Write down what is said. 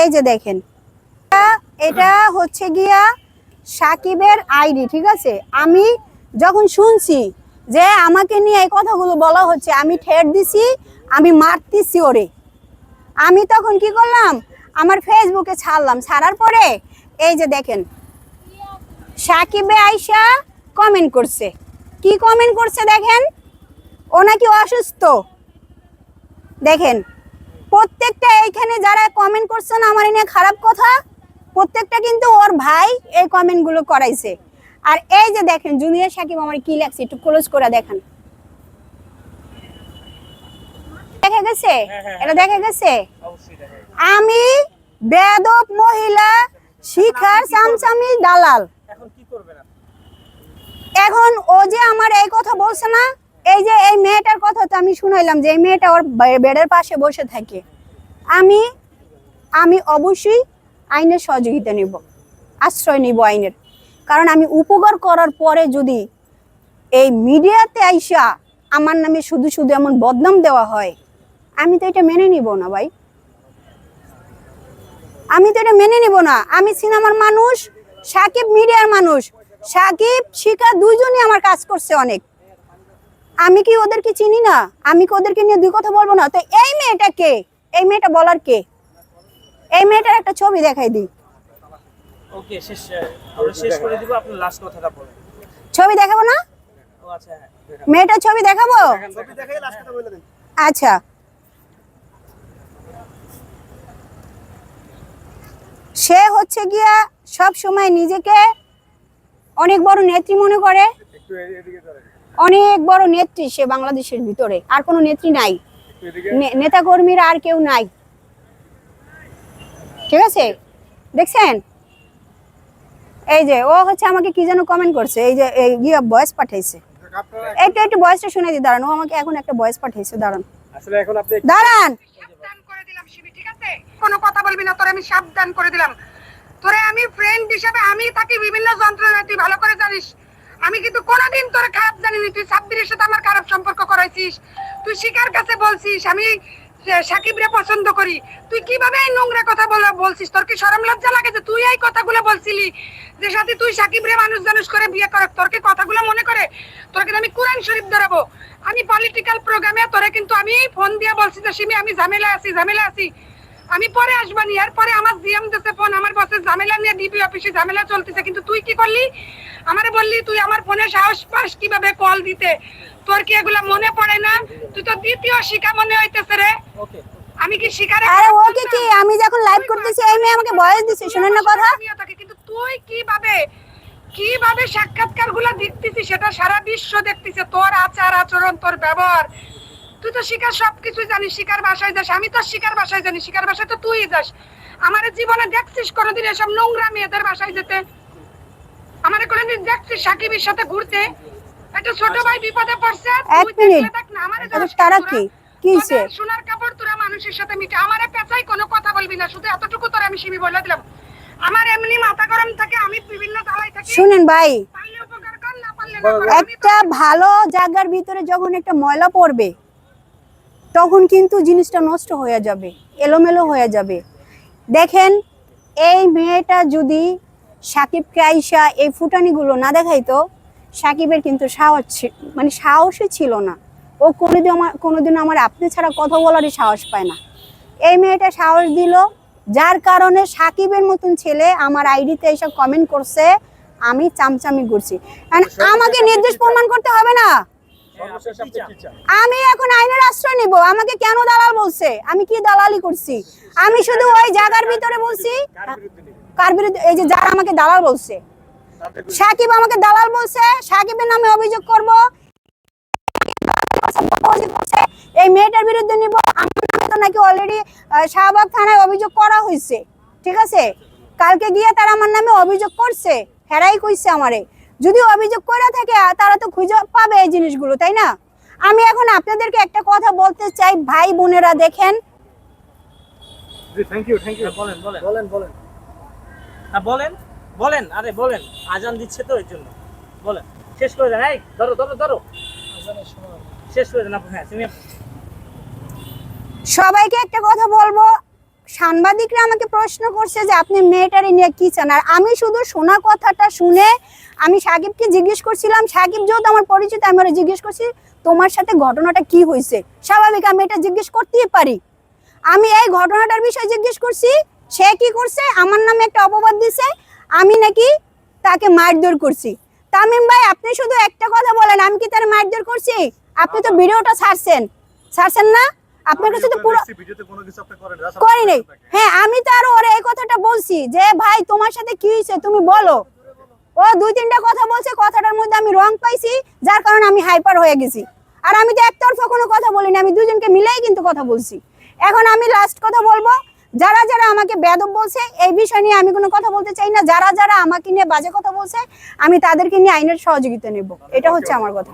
এই যে দেখেন। এটা- হচ্ছে গিয়া সাকিবের আইডি, ঠিক আছে? আমি যখন শুনছি যে আমাকে নিয়ে এই কথাগুলো বলা হচ্ছে, আমি ঠেট দিছি, আমি মারতেছি ওরে। আমি তখন কি করলাম? আমার ফেসবুকে ছাড়লাম। ছাড়ার পরে এই যে দেখেন, সাকিবে আইসা কমেন্ট করছে। কি কমেন্ট করছে দেখেন? ও নাকি অসুস্থ। দেখেন প্রত্যেকটা এইখানে যারা কমেন্ট করছেন আমার এনে খারাপ কথা। প্রত্যেকটা কিন্তু ওর ভাই এই কমেন্টগুলো করাইছে। আর এই যে দেখেন জুনিয়র সাকিব আমার কি লাগছে একটু ক্লোজ করে দেখেন। দেখা গেছে? এটা দেখা গেছে? অবশ্যই দেখা যাবে। আমি বেদব মহিলা শিখার চামচামি দালাল। এখন ও যে আমার এই কথা বলছে না এই যে এই মেয়েটার কথা তো আমি শুনাইলাম যে এই মেয়েটা ওর বেডের পাশে বসে থাকে। আমি আমি অবশ্যই আইনের সহযোগিতা নিব, আশ্রয় নিব আইনের। কারণ আমি উপকার করার পরে যদি এই মিডিয়াতে আইসা আমার নামে শুধু শুধু এমন বদনাম দেওয়া হয়, আমি তো এটা মেনে নিব না ভাই। আমি তো এটা মেনে নিব না। আমি সিনেমার মানুষ, সাকিব মিডিয়ার মানুষ। সাকিব শিকা দুইজনই আমার কাজ করছে অনেক। আমি কি ওদেরকে চিনি না? আমি কি ওদেরকে নিয়ে দুই কথা বলব না? তো এই মেয়েটা কে? এই মেয়েটা বলার কে? এই মেয়েটার একটা ছবি দেখাই দিই। ওকে শেষ আমরা শেষ করে দিব আপনি লাস্ট কথাটা বলেন। ছবি দেখাবো না? ও আচ্ছা হ্যাঁ মেয়েটার ছবি দেখাবো? ছবি দেখাই লাস্ট কথা বলে দেন। আচ্ছা। সে হচ্ছে গিয়া সব সময় নিজেকে অনেক বড় নেত্রী মনে করে। একটু এদিকে চলে অনেক বড় নেত্রী সে বাংলাদেশের ভিতরে। আর কোনো নেত্রী নাই। একটু এদিকে নেতা কর্মীরা আর কেউ নাই। ঠিক আছে? দেখছেন? এই যে ও হচ্ছে আমাকে কি যেন কমেন্ট করছে এই যে এই গিয়ে ভয়েস পাঠাইছে। একটু একটু ভয়েসটা শুনে দি দাঁড়ান। ও আমাকে এখন একটা বয়স পাঠাইছে দাঁড়ান। আসলে এখন আপনি দাঁড়ান! করে দিলাম শিবি ঠিক আছে? কোনো কথা বলবি না তোরে আমি সাবধান করে দিলাম। তোরে আমি ফ্রেন্ড হিসাবে আমি তাকে বিভিন্ন যন্ত্রণা তুই ভালো করে জানিস। আমি কিন্তু কোনোদিন তোর খারাপ জানিনি। তুই সাব্বিরের সাথে আমার খারাপ সম্পর্ক করাইছিস। তুই শিকার কাছে বলছিস, আমি সাকিবরে পছন্দ করি। তুই কীভাবে এই নোংরা কথা বলে বলছিস? তোর কি শরম লজ্জা লাগে যে তুই এই কথাগুলো বলছিলি? যে সাথে তুই সাকিবরে মানুষ জানুষ করে বিয়ে কর তোর কি কথাগুলো মনে করে? তোর কিন্তু আমি কোরআন শরীফ ধরাবো। আমি পলিটিক্যাল প্রোগ্রামে তোরে কিন্তু আমি ফোন দিয়ে বলছি যে সিমি আমি ঝামেলা আছি ঝামেলা আছি। আমি পরে আসবানি আর পরে আমার জিএম দিতে ফোন আমার বসের ঝামেলা নিয়ে ডিবি অফিসে ঝামেলা চলতেছে কিন্তু তুই কি করলি? আমারে বললি তুই আমার ফোনে সাহস পাস কীভাবে কল দিতে? তোর কি এগুলা মনে পড়ে না? তুই তো দ্বিতীয় শিকা মনে হইতেছে রে। আমি কি শিকারে আরে ওকে কি? আমি যখন লাইভ করতেছি এই মেয়ে আমাকে ভয়েস দিছে শুনেন না কথা। কিন্তু তুই কীভাবে কীভাবে সাক্ষাৎকারগুলা দেখতেছিস সেটা সারা বিশ্ব দেখতেছে তোর আচার আচরণ তোর ব্যবহার। তুই তো শিকার সবকিছু জানিস শিকার বাসায় যাস। আমি তো শিকার বাসায় জানি শিকার বাসায় তো তুই যাস। আমার জীবনে দেখছিস কোনোদিন এসব নোংরা মেয়েদের বাসায় যেতে? আমার কোনোদিন দেখছিস সাকিবের সাথে ঘুরতে? একটা ছোট ভাই বিপদে পড়ছে তুই দেখ না, আমারে এত তারা কি? কি হইছে? তোদের সোনার কাপড় তোরা মানুষের সাথে মিটে। আমারে পেঁচাই কোনো কথা বলবি না শুধু এতটুকু তোরা আমি সিমি বলে দিলাম। আমার এমনি মাথা গরম থাকে আমি বিভিন্ন জ্বালাই থাকি। শুনেন ভাই। পারলে উপকার কর না পারলে না একটা ভালো জায়গার ভিতরে যখন একটা ময়লা পড়বে তখন কিন্তু জিনিসটা নষ্ট হয়ে যাবে এলোমেলো হয়ে যাবে। দেখেন এই মেয়েটা যদি সাকিবকে আইসা এই ফুটানিগুলো না দেখাইতো সাকিবের কিন্তু সাহস মানে সাহসই ছিল না। ও কোনোদিন আমার কোনোদিন আমার আপনি ছাড়া কথা বলারই সাহস পায় না। এই মেয়েটা সাহস দিল যার কারণে সাকিবের মতন ছেলে আমার আইডিতে এসব কমেন্ট করছে আমি চামচামি করছি আমাকে নির্দেশ প্রমাণ করতে হবে না। আমি এখন আইনের আশ্রয় নিব। আমাকে কেন দালাল বলছে? আমি কি দালালি করছি? আমি শুধু ওই জায়গার ভিতরে বলছি কার বিরুদ্ধে নেবেন কার বিরুদ্ধে? এই যে যারা আমাকে দালাল বলছে। সাকিব আমাকে দালাল বলছে সাকিবের নামে অভিযোগ করব। এই মেয়েটার বিরুদ্ধে নিব। আমার নামে তো নাকি অলরেডি শাহবাগ থানায় অভিযোগ করা হয়েছে। ঠিক আছে? কালকে গিয়ে তারা আমার নামে অভিযোগ করছে হেরাই কইছে আমারে। যদি অভিযোগ করে থাকে তারা তো খুঁজে পাবে এই জিনিসগুলো তাই না? আমি এখন আপনাদেরকে একটা কথা বলতে চাই ভাই বোনেরা দেখেন। থ্যাংক ইউ থ্যাংক ইউ হ্যাঁ, বলেন বলেন। বলেন বলেন। বলেন বলেন আরে বলেন আজান দিচ্ছে তো এর জন্য। বলেন শেষ করে দেন এই ধরো ধরো ধরো। শেষ করে দেন আপনি তুমি সবাইকে একটা কথা বলব সাংবাদিকরা আমাকে প্রশ্ন করছে যে আপনি মেয়েটারে নিয়ে কি চান? আর আমি শুধু শোনা কথাটা শুনে আমি সাকিবকে জিজ্ঞেস করছিলাম সাকিব যেহেতু আমার পরিচিত আমি ওরা জিজ্ঞেস করছি তোমার সাথে ঘটনাটা কি হয়েছে? স্বাভাবিক আমি এটা জিজ্ঞেস করতেই পারি। আমি এই ঘটনাটার বিষয়ে জিজ্ঞেস করছি সে কি করছে? আমার নামে একটা অপবাদ দিছে আমি নাকি তাকে মারধর করছি। তামিম ভাই আপনি শুধু একটা কথা বলেন আমি কি তার মারধর করছি? আপনি তো ভিডিওটা ছাড়ছেন। ছাড়ছেন না? আপনার কাছে তো পুরো করি নাই। হ্যাঁ আমি তো আরও ওরে এই কথাটা বলছি যে ভাই তোমার সাথে কি হয়েছে? তুমি বলো। ও দুই তিনটা কথা বলছে কথাটার মধ্যে আমি রং পাইছি যার কারণে আমি হাইপার হয়ে গেছি। আর আমি তো একতরফা কোনো কথা বলিনি আমি দুজনকে মিলেই কিন্তু কথা বলছি। এখন আমি লাস্ট কথা বলব যারা যারা আমাকে বেদব বলছে এই বিষয় নিয়ে আমি কোনো কথা বলতে চাই না। যারা যারা আমাকে নিয়ে বাজে কথা বলছে আমি তাদেরকে নিয়ে আইনের সহযোগিতা নেব। এটা হচ্ছে আমার কথা।